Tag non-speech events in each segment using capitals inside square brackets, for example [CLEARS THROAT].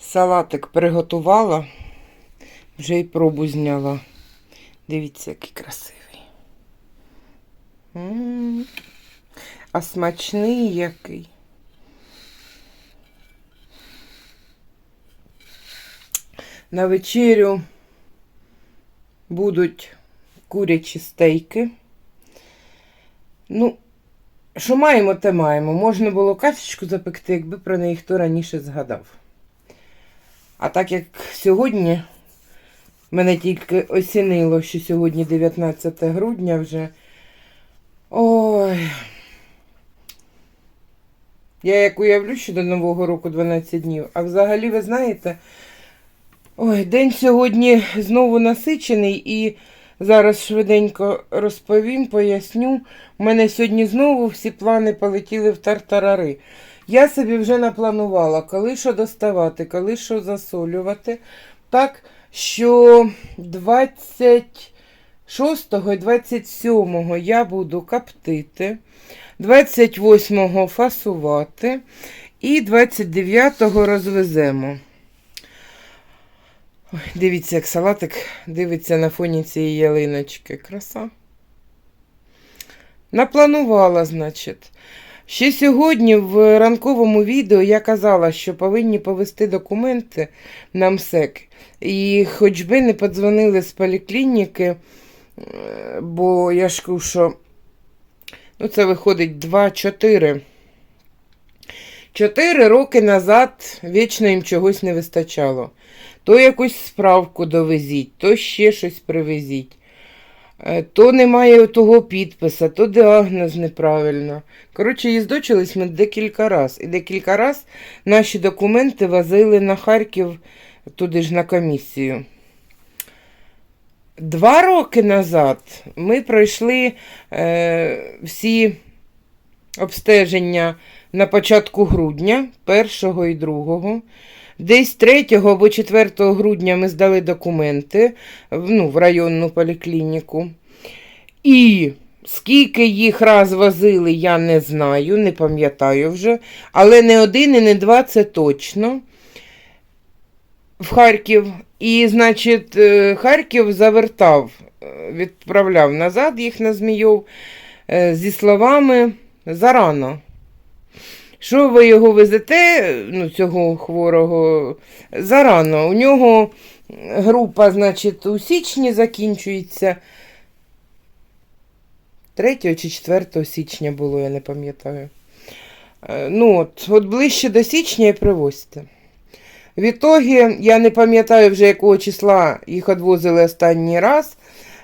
Салатик приготувала, вже й пробу зняла. Дивіться, який красивий. М. А смачний який. На вечерю будуть курячі стейки. Ну, що маємо, те маємо. Можна було кашечку запекти, якби про неї хто раніше згадав. А так як сьогодні мене тільки осінило, що сьогодні 19 грудня вже. Ой. Я як уявлю, що до Нового року 12 днів. А взагалі, ви знаєте, ой, день сьогодні знову насичений і зараз швиденько розповім, поясню. У мене сьогодні знову всі плани полетіли в тартарари. Я собі вже напланувала, коли що доставати, коли що засолювати. Так що 26 і 27 я буду коптити, 28 фасувати і 29 розвеземо. Ой, дивіться, як салатик дивиться на фоні цієї ялиночки. Краса. Напланувала, значить. Ще сьогодні в ранковому відео я казала, що повинні повести документи на МСЕК. І хоч би не подзвонили з поліклініки, е, бо я ж кажу, що ну, це виходить 2-4. Чотири роки назад вічно їм чогось не вистачало. То якусь справку довезіть, то ще щось привезіть. Е, То немає того підписа, то діагноз неправильно. Коротше, їздочились ми декілька разів. І декілька разів наші документи возили на Харків туди ж на комісію. Два роки назад ми пройшли е, всі обстеження на початку грудня, 1 і 2. Десь 3 або 4 грудня ми здали документи ну, в районну поліклініку. І скільки їх раз возили, я не знаю, не пам'ятаю вже. Але не один і не два це точно. В Харків. І, значить, е, Харків завертав, е, відправляв назад їх на Змійов е, зі словами зарано. Що ви його везете, ну, цього хворого, зарано. У нього група, значить, у січні закінчується. 3 чи 4 січня було, я не пам'ятаю. Е, Ну, от, от ближче до січня і привозьте. В ітогі, я не пам'ятаю вже якого числа їх відвозили останній раз,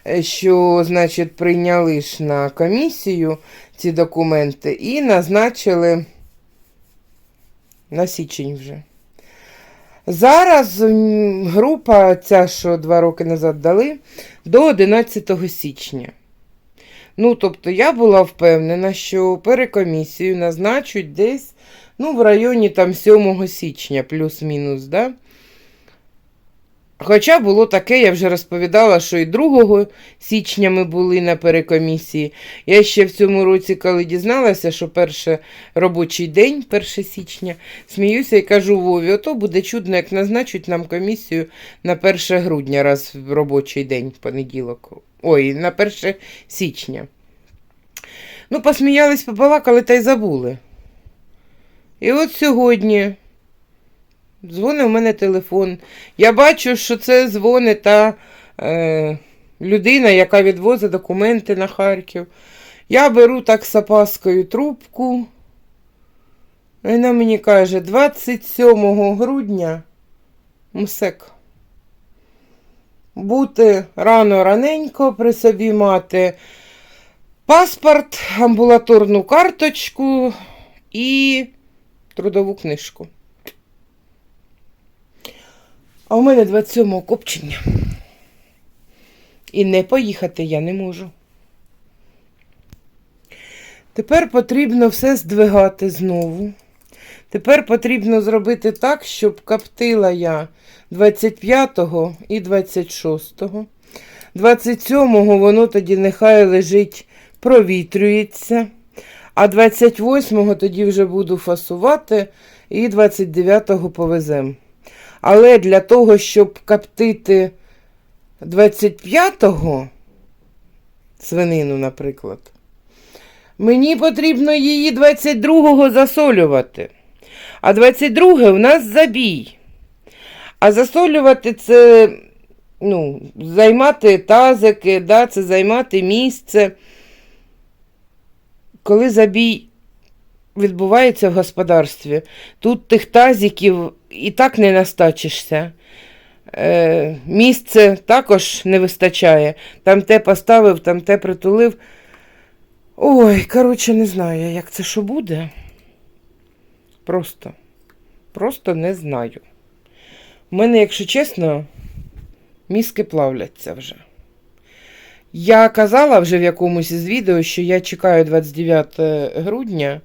е, що, значить, прийняли ж на комісію ці документи і назначили на січень вже. Зараз група, ця, що два роки назад дали, до 11 січня. Ну, тобто, я була впевнена, що перекомісію назначуть десь ну, в районі там 7 січня, плюс-мінус, да? Хоча було таке, я вже розповідала, що і 2 січня ми були на перекомісії. Я ще в цьому році, коли дізналася, що перший робочий день, 1 січня, сміюся і кажу Вові, ото буде чудно, як назначать нам комісію на 1 грудня, раз в робочий день, понеділок. Ой, на 1 січня. Ну, посміялись, побалакали та й забули. І от сьогодні дзвонить у мене телефон. Я бачу, що це дзвонить та е, людина, яка відвозить документи на Харків. Я беру так з опаскою трубку. Вона мені каже, 27 грудня МСЕК. Бути рано раненько при собі мати паспорт, амбулаторну карточку і трудову книжку. А у мене 27-го копчення. І не поїхати я не можу. Тепер потрібно все здвигати знову. Тепер потрібно зробити так, щоб коптила я 25-го і 26-го. 27-го воно тоді нехай лежить, провітрюється. А 28-го тоді вже буду фасувати і 29-го повезем. Але для того, щоб коптити 25-го свинину, наприклад, мені потрібно її 22-го засолювати. А 22 у нас забій. А засолювати це ну, займати тазики, да, це займати місце. Коли забій відбувається в господарстві, тут тих тазиків і так не настачишся. Е, місце також не вистачає. Там те поставив, там те притулив. Ой, коротше, не знаю, як це що буде. Просто, просто не знаю. У мене, якщо чесно, мізки плавляться вже. Я казала вже в якомусь із відео, що я чекаю 29 грудня,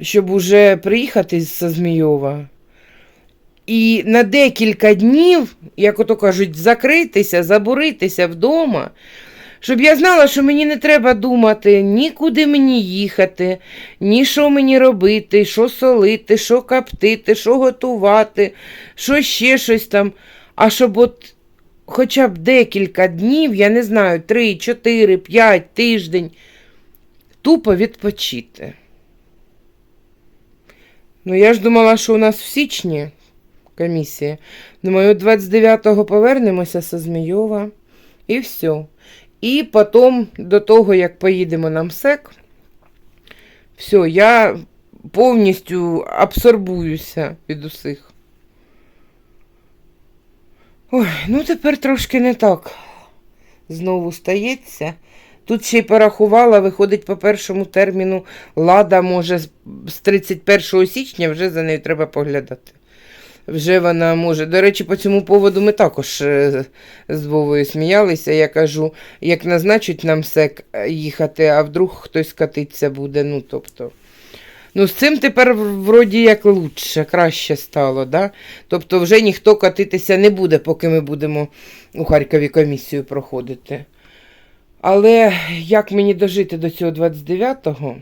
щоб уже приїхати з Змійова. І на декілька днів, як ото кажуть, закритися, забуритися вдома, щоб я знала, що мені не треба думати, нікуди мені їхати, ні що мені робити, що солити, що коптити, що готувати, що ще щось там. А щоб от хоча б декілька днів, я не знаю, 3, 4, 5 тиждень, тупо відпочити. Ну, я ж думала, що у нас в січні комісія. Думаю, 29-го повернемося з Змійова і все. І потім, до того, як поїдемо на МСЕК, все, я повністю абсорбуюся від усіх. Ой, ну тепер трошки не так знову стається. Тут ще й порахувала, виходить по першому терміну лада може з 31 січня вже за нею треба поглядати. Вже вона може. До речі, по цьому поводу ми також е, з Вовою сміялися. Я кажу, як назначить нам сек їхати, а вдруг хтось катиться буде. Ну, тобто. Ну, з цим тепер вроді як лучше, краще стало, да? Тобто вже ніхто катитися не буде, поки ми будемо у Харкові комісію проходити. Але як мені дожити до цього 29-го,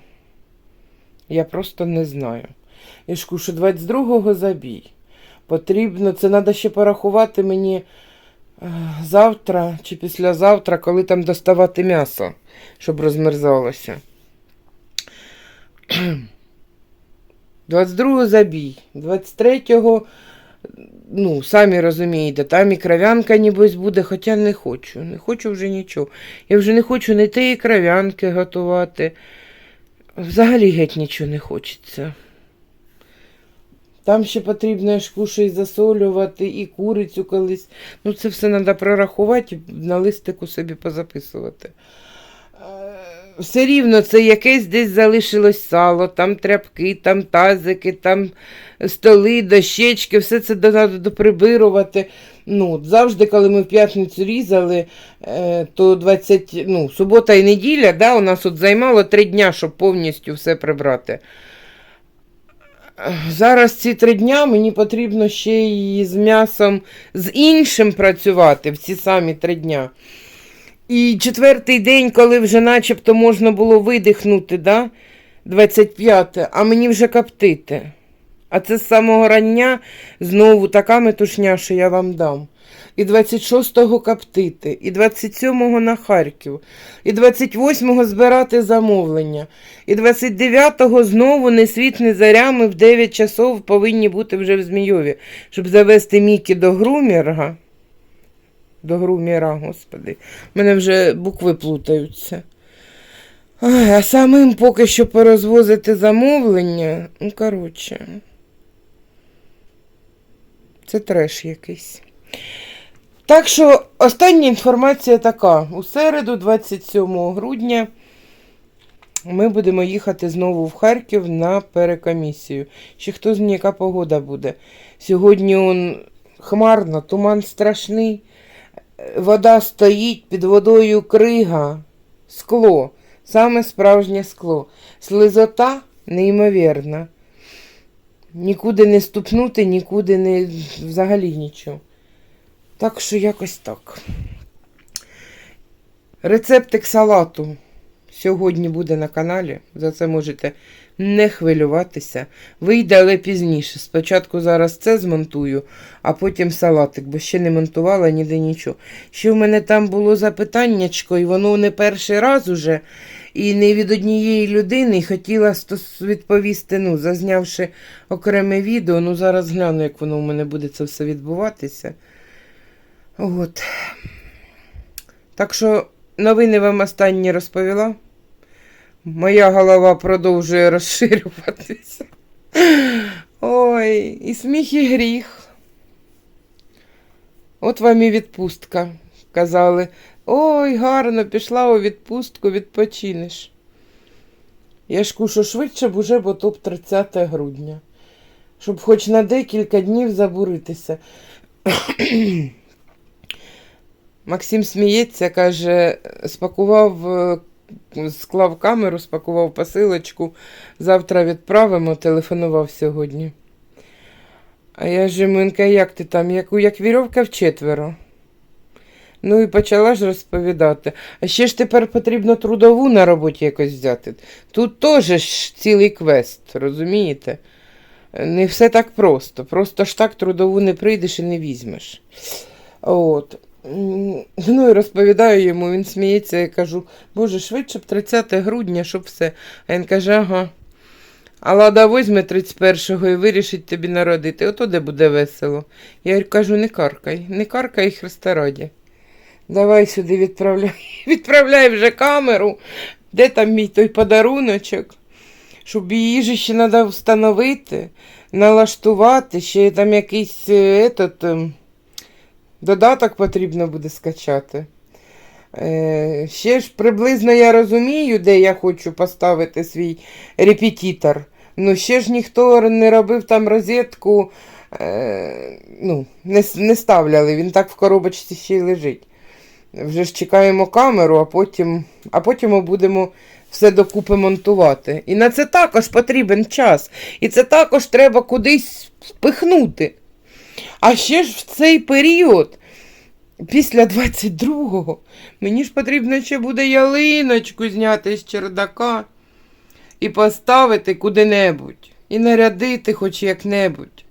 я просто не знаю. Я ж що 22-го забій. Потрібно, це треба ще порахувати мені е, завтра чи післязавтра, коли там доставати м'ясо, щоб розмерзалося. [CLEARS THROAT] 22-го забій, 23-го, ну, самі розумієте, там і кров'янка, нібось, буде, хоча не хочу. Не хочу вже нічого. Я вже не хочу ні тієї кров'янки готувати. Взагалі геть нічого не хочеться. Там ще потрібно ж кушай засолювати і курицю колись. Ну, це все треба прорахувати і на листику собі позаписувати. Е, Все рівно це якесь десь залишилось сало, там тряпки, там тазики, там столи, дощечки, все це треба доприбирувати. Ну, завжди, коли ми в п'ятницю різали, е, то 20, ну, субота і неділя, да, у нас от займало три дня, щоб повністю все прибрати. Зараз ці три дня мені потрібно ще й з м'ясом з іншим працювати в ці самі три дня. І четвертий день, коли вже начебто можна було видихнути, да? 25, а мені вже коптити. А це з самого рання знову така метушня, що я вам дам. І 26-го коптити, і 27-го на Харків, і 28-го збирати замовлення, і 29-го знову не світ, не зарями в 9 часов повинні бути вже в Змійові, щоб завести Мікі до Грумірга. До Груміра, господи. У мене вже букви плутаються. Ай, а самим поки що порозвозити замовлення. Ну, коротше. Це треш якийсь. Так що остання інформація така. У середу, 27 грудня, ми будемо їхати знову в Харків на перекомісію. Ще хто знає, яка погода буде. Сьогодні он хмарно, туман страшний, вода стоїть, під водою крига, скло, саме справжнє скло. Слизота неймовірна. нікуди не ступнути, нікуди не взагалі нічого. Так що якось так. Рецептик салату сьогодні буде на каналі. За це можете не хвилюватися. Вийде, але пізніше. Спочатку зараз це змонтую, а потім салатик, бо ще не монтувала ніде нічого. Ще в мене там було запитаннячко, і воно не перший раз уже, і не від однієї людини, хотіла відповісти, ну, зазнявши окреме відео. Ну, зараз гляну, як воно у мене буде це все відбуватися. От. Так що новини вам останні розповіла. Моя голова продовжує розширюватися. Ой, і сміх, і гріх. От вам і відпустка. Казали, ой, гарно, пішла у відпустку, відпочинеш. Я ж кушу швидше б уже, бо топ 30 грудня. Щоб хоч на декілька днів забуритися. Максим сміється, каже, спакував, е, склав камеру, спакував посилочку. Завтра відправимо, телефонував сьогодні. А я ж йому, як ти там, як, як вірьовка вчетверо. Ну і почала ж розповідати. А ще ж тепер потрібно трудову на роботі якось взяти. Тут теж цілий квест, розумієте? Не все так просто. Просто ж так трудову не прийдеш і не візьмеш. От. Ну і розповідаю йому, він сміється, я кажу, Боже, швидше б 30 грудня, щоб все. А він каже, ага. А лада возьме 31-го і вирішить тобі народити. Ото де буде весело. Я кажу, не каркай, не каркай Христа раді. Давай сюди відправляй. [LAUGHS] Відправляй вже камеру. Де там мій той подаруночок? Щоб її ще треба встановити, налаштувати, ще там якийсь етот, ем, додаток потрібно буде скачати. Е, ще ж приблизно я розумію, де я хочу поставити свій репетитор. Ну, ще ж ніхто не робив там розетку, е, ну, не, не ставляли, він так в коробочці ще й лежить. Вже ж чекаємо камеру, а потім, а потім ми будемо все докупи монтувати. І на це також потрібен час. І це також треба кудись впихнути. А ще ж в цей період, після 22-го, мені ж потрібно ще буде ялиночку зняти з чердака і поставити куди-небудь. І нарядити хоч як-небудь.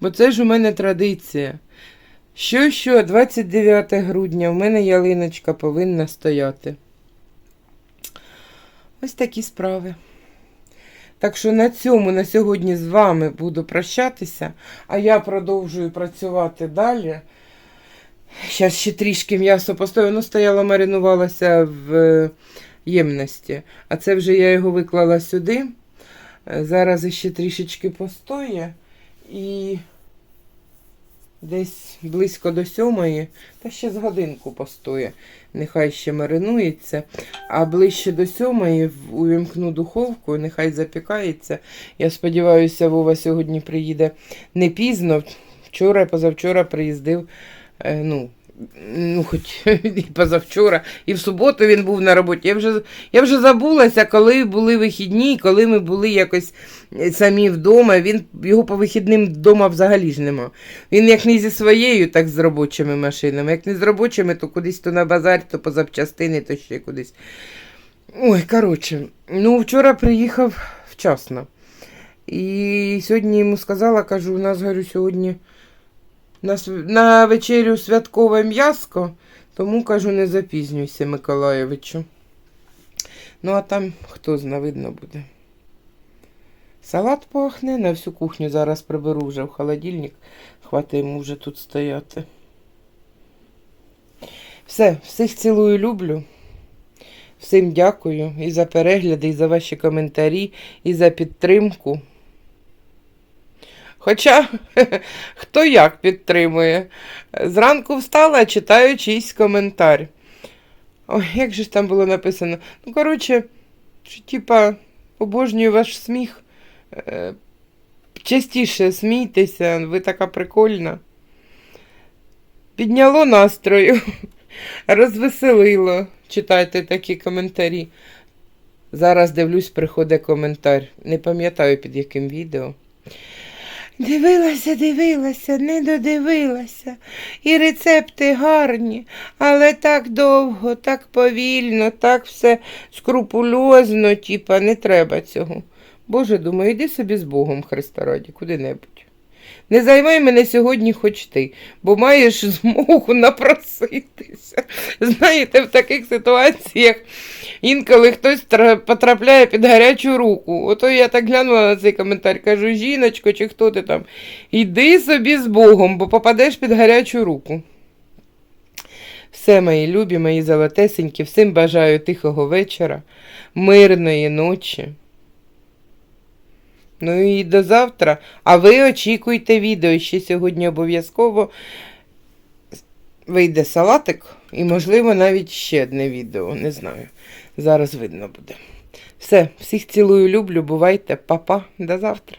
Бо це ж у мене традиція. Що, що, 29 грудня, в мене ялиночка повинна стояти. Ось такі справи. Так що на цьому на сьогодні з вами буду прощатися, а я продовжую працювати далі. Зараз ще трішки м'ясо постою. Воно стояло, маринувалося в е, ємності. А це вже я його виклала сюди. Е, Зараз ще трішечки постоє. І десь близько до сьомої, та ще з годинку постоє. Нехай ще маринується. А ближче до сьомої увімкну духовку, нехай запікається. Я сподіваюся, Вова сьогодні приїде не пізно. Вчора, позавчора приїздив. е, ну, ну, хоч [LAUGHS] і позавчора, і в суботу він був на роботі. Я вже, я вже забулася, коли були вихідні, коли ми були якось е, самі вдома. Він його по вихідним вдома взагалі ж нема. Він як не зі своєю, так з робочими машинами. Як не з робочими, то кудись то на базар, то по запчастини, то ще кудись. Ой, коротше, ну вчора приїхав вчасно. І сьогодні йому сказала, кажу, у нас говорю, сьогодні на, на вечерю святкове м'яско, тому кажу, не запізнюйся, Миколаєвичу. Ну, а там хто зна, видно буде. Салат пахне, на всю кухню зараз приберу вже в холодильник. Йому вже тут стояти. Все, всіх цілую, люблю. Всім дякую і за перегляди, і за ваші коментарі, і за підтримку. Хоча [LAUGHS] хто як підтримує. Зранку встала, читаю чийсь коментар. Ой, як же ж там було написано? Ну, коротше, типа, обожнюю ваш сміх. Е, Частіше смійтеся, ви така прикольна. Підняло настрою, [LAUGHS] розвеселило. Читайте такі коментарі. Зараз дивлюсь, приходить коментар. Не пам'ятаю під яким відео. Дивилася, дивилася, не додивилася. І рецепти гарні, але так довго, так повільно, так все скрупульозно, тіпа, не треба цього. Боже, думаю, йди собі з Богом, Христа раді, куди-небудь. Не займай мене сьогодні хоч ти, бо маєш змогу напроситися. Знаєте, в таких ситуаціях інколи хтось потрапляє під гарячу руку. Ото я так глянула на цей коментар, кажу, жіночко, чи хто ти там, іди собі з Богом, бо попадеш під гарячу руку. Все, мої любі, мої золотесенькі, всім бажаю тихого вечора, мирної ночі. Ну і до завтра. А ви очікуйте відео. Ще сьогодні обов'язково вийде салатик і, можливо, навіть ще одне відео. Не знаю. Зараз видно буде. Все, всіх цілую, люблю, бувайте, Па-па, до завтра.